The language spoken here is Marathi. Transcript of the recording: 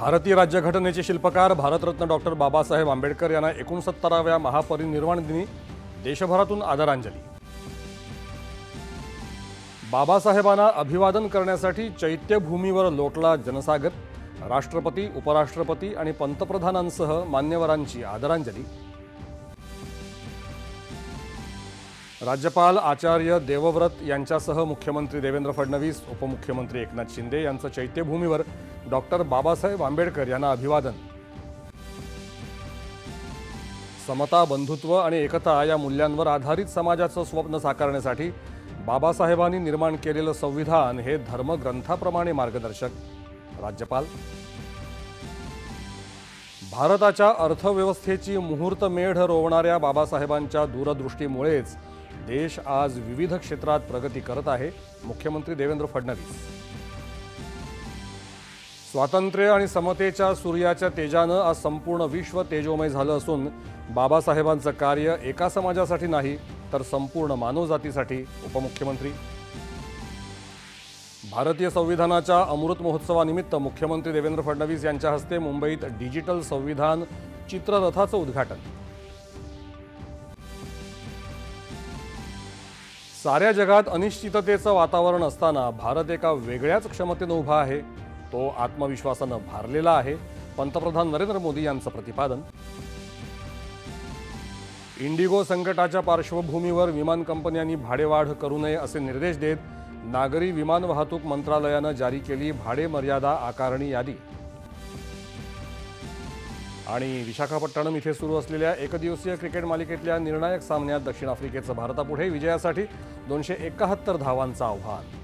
भारतीय राज्यघटनेचे शिल्पकार भारतरत्न डॉक्टर बाबासाहेब आंबेडकर यांना एकोणसत्तराव्या महापरिनिर्वाण दिनी देशभरातून आदरांजली. बाबासाहेबांना अभिवादन करण्यासाठी चैत्यभूमीवर लोटला जनसागर राष्ट्रपती उपराष्ट्रपती आणि पंतप्रधानांसह मान्यवरांची आदरांजली. राज्यपाल आचार्य देवव्रत यांच्यासह मुख्यमंत्री देवेंद्र फडणवीस उपमुख्यमंत्री एकनाथ शिंदे यांचं चैत्यभूमीवर डॉक्टर बाबासाहेब आंबेडकर यांना अभिवादन. समता बंधुत्व आणि एकता या मूल्यांवर आधारित समाजाचं स्वप्न साकारण्यासाठी बाबासाहेबांनी निर्माण केलेलं संविधान हे धर्मग्रंथाप्रमाणे मार्गदर्शक. राज्यपाल. भारताच्या अर्थव्यवस्थेची मुहूर्तमेढ रोवणाऱ्या बाबासाहेबांच्या दूरदृष्टीमुळेच देश आज विविध क्षेत्रात प्रगती करत आहे मुख्यमंत्री देवेंद्र फडणवीस. स्वातंत्र्य आणि समतेच्या सूर्याच्या तेजानं आज संपूर्ण विश्व तेजोमय झालं असून बाबासाहेबांचं कार्य एका समाजासाठी नाही तर संपूर्ण मानवजातीसाठी. उपमुख्यमंत्री. भारतीय संविधानाच्या अमृत महोत्सवानिमित्त मुख्यमंत्री देवेंद्र फडणवीस यांच्या हस्ते मुंबईत डिजिटल संविधान चित्ररथाचं उद्घाटन. साऱ्या जगात अनिश्चिततेचं वातावरण असताना भारत एका वेगळ्याच क्षमतेनं उभा आहे. तो आत्मविश्वासानं भारलेला आहे. पंतप्रधान नरेंद्र मोदी यांचं प्रतिपादन. इंडिगो संकटाच्या पार्श्वभूमीवर विमान कंपन्यांनी भाडेवाढ करू नये असे निर्देश देत नागरी विमान वाहतूक मंत्रालयानं जारी केली भाडे मर्यादा आकारणी यादी. आणि विशाखापट्टणम इथे सुरू असलेल्या एकदिवसीय क्रिकेट मालिकेतल्या निर्णायक सामन्यात दक्षिण आफ्रिकेचं भारतापुढे विजयासाठी दोनशे एकाहत्तर धावांचं आव्हान.